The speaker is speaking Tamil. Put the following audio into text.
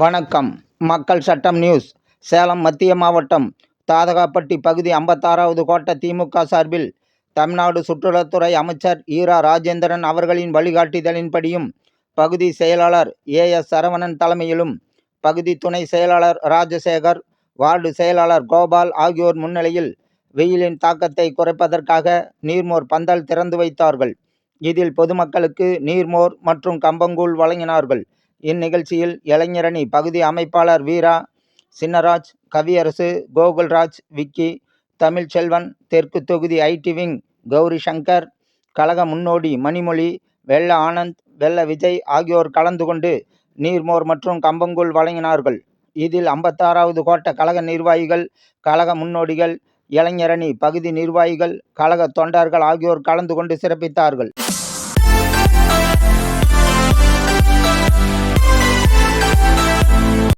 வணக்கம். மக்கள் சட்டம் நியூஸ். சேலம் மத்திய மாவட்டம் தாதகாப்பட்டி பகுதி ஐம்பத்தாறாவது கோட்ட திமுக சார்பில் தமிழ்நாடு சுற்றுலாத்துறை அமைச்சர் ஈரா ராஜேந்திரன் அவர்களின் வழிகாட்டுதலின்படியும் பகுதி செயலாளர் ஏ எஸ் சரவணன் தலைமையிலும் பகுதி துணை செயலாளர் ராஜசேகர் வார்டு செயலாளர் கோபால் ஆகியோர் முன்னிலையில் வெயிலின் தாக்கத்தை குறைப்பதற்காக நீர்மோர் பந்தல் திறந்து வைத்தார்கள். இதில் பொதுமக்களுக்கு நீர்மோர் மற்றும் கம்பங்கூழ் வழங்கினார்கள். இந்நிகழ்ச்சியில் இளைஞரணி பகுதி அமைப்பாளர் வீரா சின்னராஜ் கவியரசு கோகுல்ராஜ் விக்கி தமிழ்ச்செல்வன் தெற்கு தொகுதி ஐடி விங் கௌரி சங்கர் கழக முன்னோடி மணிமொழி வெள்ள ஆனந்த் வெள்ள விஜய் ஆகியோர் கலந்து கொண்டு நீர்மோர் மற்றும் கம்பங்கூழ் வழங்கினார்கள். இதில் ஐம்பத்தாறாவது கோட்ட கழக நிர்வாகிகள் கழக முன்னோடிகள் இளைஞரணி பகுதி நிர்வாகிகள் கழக தொண்டர்கள் ஆகியோர் கலந்து கொண்டு சிறப்பித்தார்கள்.